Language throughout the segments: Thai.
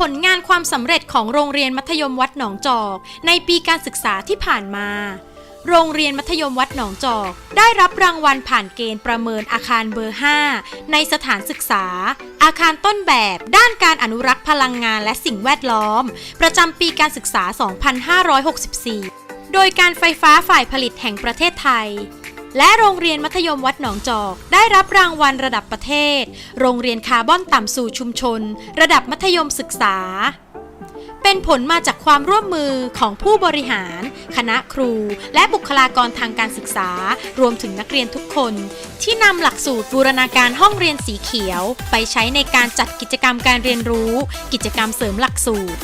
ผลงานความสำเร็จของโรงเรียนมัธยมวัดหนองจอก ในปีการศึกษาที่ผ่านมา โรงเรียนมัธยมวัดหนองจอก ได้รับรางวัลผ่านเกณฑ์ประเมินอาคารเบอร์ 5 ในสถานศึกษา อาคารต้นแบบด้านการอนุรักษ์พลังงานและสิ่งแวดล้อม ประจำปีการศึกษา 2564 โดยการไฟฟ้าฝ่ายผลิตแห่งประเทศไทย และโรงเรียนมัธยมวัดหนองจอก ได้รับรางวัลระดับประเทศ โรงเรียนคาร์บอนต่ำสู่ชุมชน ระดับมัธยมศึกษา เป็นผลมาจากความร่วมมือของผู้บริหาร คณะครู และบุคลากรทางการศึกษา รวมถึงนักเรียนทุกคน ที่นำหลักสูตรบูรณาการห้องเรียนสีเขียว ไปใช้ในการจัดกิจกรรมการเรียนรู้ กิจกรรมเสริมหลักสูตร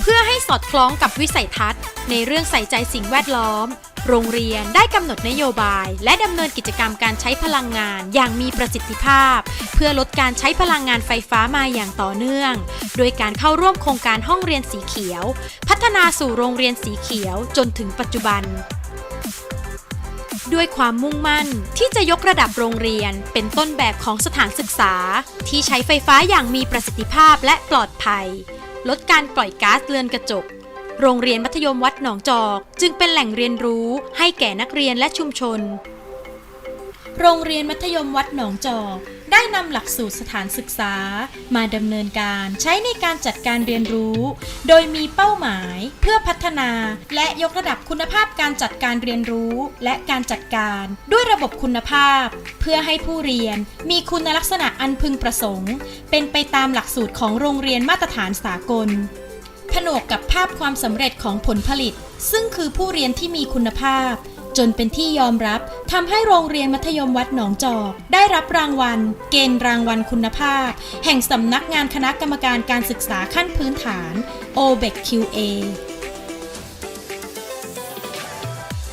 เพื่อให้สอดคล้องกับวิสัยทัศน์ ในเรื่องใส่ใจสิ่งแวดล้อม โรงเรียนได้กำหนดนโยบาย และดำเนินกิจกรรมการใช้พลังงานอย่างมีประสิทธิภาพ เพื่อลดการใช้พลังงานไฟฟ้ามาอย่างต่อเนื่อง โดยการเข้าร่วมโครงการห้องเรียนสีเขียว พัฒนาสู่โรงเรียนสีเขียวจนถึงปัจจุบันด้วยความมุ่งมั่นที่จะยกระดับโรงเรียนเป็นต้นแบบของสถานศึกษา ที่ใช้ไฟฟ้าอย่างมีประสิทธิภาพและปลอดภัย ลดการปล่อยก๊าซเรือนกระจก โรงเรียนมัธยมวัดหนองจอก จึงเป็นแหล่งเรียนรู้ให้แก่นักเรียนและชุมชน โรงเรียนมัธยมวัดหนองจอกได้นำหลักสูตรสถานศึกษา มาดำเนินการใช้ในการจัดการเรียนรู้ โดยมีเป้าหมายเพื่อพัฒนาและยกระดับคุณภาพการจัดการเรียนรู้ และการจัดการด้วยระบบคุณภาพ เพื่อให้ผู้เรียนมีคุณลักษณะอันพึงประสงค์ เป็นไปตามหลักสูตรของโรงเรียนมาตรฐานสากล ผนวกกับภาพความสำเร็จของผลผลิต ซึ่งคือผู้เรียนที่มีคุณภาพ จนเป็นที่ยอมรับทำให้โรงเรียนมัธยมวัดหนองจอกได้รับรางวัล เกณฑ์รางวัลคุณภาพ แห่งสำนักงานคณะกรรมการการศึกษาขั้นพื้นฐาน OBEQA